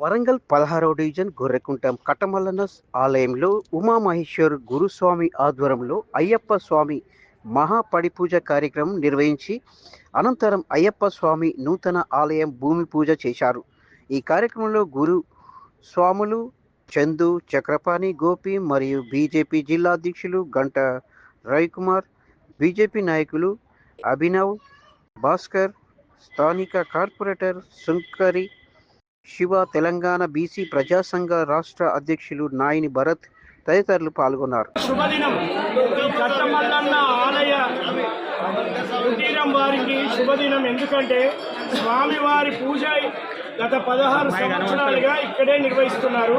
వరంగల్ పదహారవ డివిజన్ గొర్రెకుంటం కటమల్లన ఆలయంలో ఉమామహేశ్వర్ గురుస్వామి ఆధ్వర్యంలో అయ్యప్ప స్వామి మహాపడిపూజ కార్యక్రమం నిర్వహించి అనంతరం అయ్యప్ప స్వామి నూతన ఆలయం భూమి పూజ చేశారు. ఈ కార్యక్రమంలో గురు స్వాములు చందు చక్రపాణి గోపి మరియు బీజేపీ జిల్లా అధ్యక్షులు గంట రవికుమార్ బీజేపీ నాయకులు అభినవ్ భాస్కర్ స్థానిక కార్పొరేటర్ సుంకరి శివ తెలంగాణ బీసీ ప్రజా సంఘ రాష్ట్ర అధ్యక్షులు నాయని భరత్ తదితరులు పాల్గొన్నారు. శుభదినం. ఈ కట్టమల్లన్న ఆలయ కుటీరం వారికి శుభదినం. ఎందుకంటే స్వామివారి పూజ గత పదహారు సంవత్సరాలుగా ఇక్కడే నిర్వహిస్తున్నారు.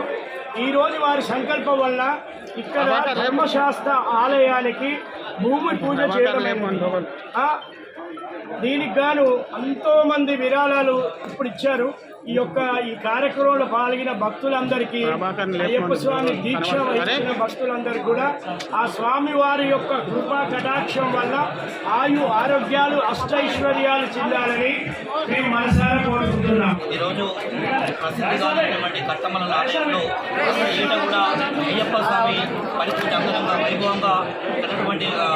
ఈ రోజు వారి సంకల్పం వల్ల ఇక్కడ ధర్మశాస్త్ర ఆలయానికి భూమి పూజ చేయడం ఆ, దీనికి గాను ఎంతో మంది విరాళాలు ఇప్పుడు ఇచ్చారు. ఈ యొక్క ఈ కార్యక్రమంలో పాల్గొన్న భక్తులందరికీ అయ్యప్ప స్వామి దీక్ష వహించిన భక్తులందరికీ కూడా ఆ స్వామి వారి యొక్క కృపా కటాక్షం వల్ల ఆయు ఆరోగ్యాలు అష్టైశ్వర్యాలు చెందాలని మేము మనసారా కోరుకుంటున్నాం. ఈరోజు ప్రసిద్ధిగానటువంటి కట్టమల ఆలయంలో ప్రతి ఏటా కూడా అయ్యప్ప స్వామి పరిస్థితి అంగరంగ వైభవంగా ఉన్నటువంటి ఆ,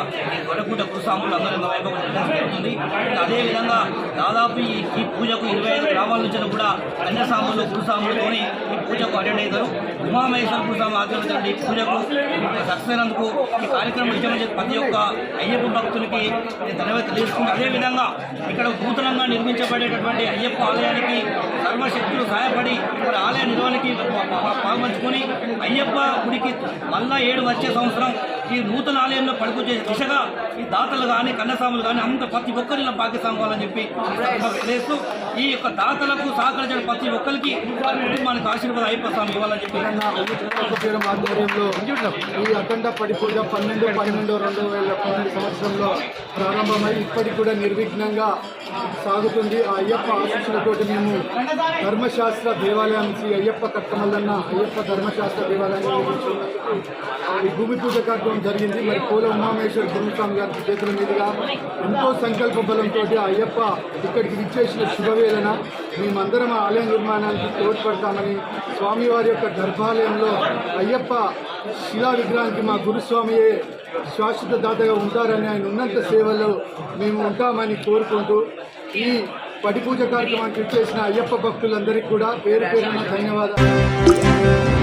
స్వాములు అందరూ కురుసాములు అంగరంగ జరుగుతుంది అదేవిధంగా దాదాపు ఈ ఈ పూజకు ఇరవై ఐదు గ్రామాల నుంచి కూడా కన్యాసాములు కురుసాములతోని ఈ పూజకు అటెండ్ అవుతారు. ఉమామహేశ్వర గురుస్వామి ఆచరించండి ఈ పూజకు సక్సెస్ అయినందుకు ఈ కార్యక్రమం ఇచ్చిన ప్రతి ఒక్క అయ్యప్ప భక్తులకి నేను ధన్యవాదాలు తెలియజేస్తుంది అదేవిధంగా ఇక్కడ నూతనంగా నిర్మించబడేటటువంటి అయ్యప్ప ఆలయానికి సర్వశక్తులు సహాయపడి మరి ఆలయ నిర్వహణకి పాల్పంచుకొని అయ్యప్ప గుడికి మళ్ళా ఏడు వచ్చే సంవత్సరం ఈ నూతన ఆలయంలో పడుకు చేసే దిశగా ఈ దాతలు కానీ కన్నసాములు కానీ అంత ప్రతి ఒక్కరి భాగ్యస్వామి కావాలని చెప్పి చేస్తూ ఈ యొక్క దాతలకు సహకరించిన ప్రతి ఒక్కరికి వారి కుటుంబానికి ఆశీర్వాదం అయ్యప్ప స్వామి ఇవ్వాలని చెప్పి. ఆధ్వర్యంలో ఈ అఖండ పడి పన్నెండు పన్నెండు రెండు వేల పన్నెండు సంవత్సరంలో ప్రారంభమై ఇప్పటికి కూడా నిర్విఘ్నంగా సాగుతుంది. ఆ అయ్యప్ప ఆశీస్సులతోటి మేము ధర్మశాస్త్ర దేవాలయం అయ్యప్ప కట్టమల్లన్న అయ్యప్ప ధర్మశాస్త్ర దేవాలయానికి ఈ భూమి పూజ కార్యక్రమం జరిగింది. మరి పోల ఉమామేశ్వర గురుస్వామి గారి చేతుల మీదుగా ఎంతో సంకల్ప బలంతో ఆ అయ్యప్ప ఇక్కడికి విచ్చేసిన శుభవేదన మేమందరం ఆ ఆలయ నిర్మాణానికి తోడ్పడతామని స్వామివారి యొక్క గర్భాలయంలో అయ్యప్ప శిలా విగ్రహానికి మా గురుస్వామియే శాశ్వత దాతగా ఉంటారని ఆయన ఉన్నంత సేవలో మేము ఉంటామని కోరుకుంటూ ఈ పటి పూజ కార్యక్రమానికి చేసిన అయ్యప్ప భక్తులందరికీ కూడా పేరు పేరున ధన్యవాదాలు.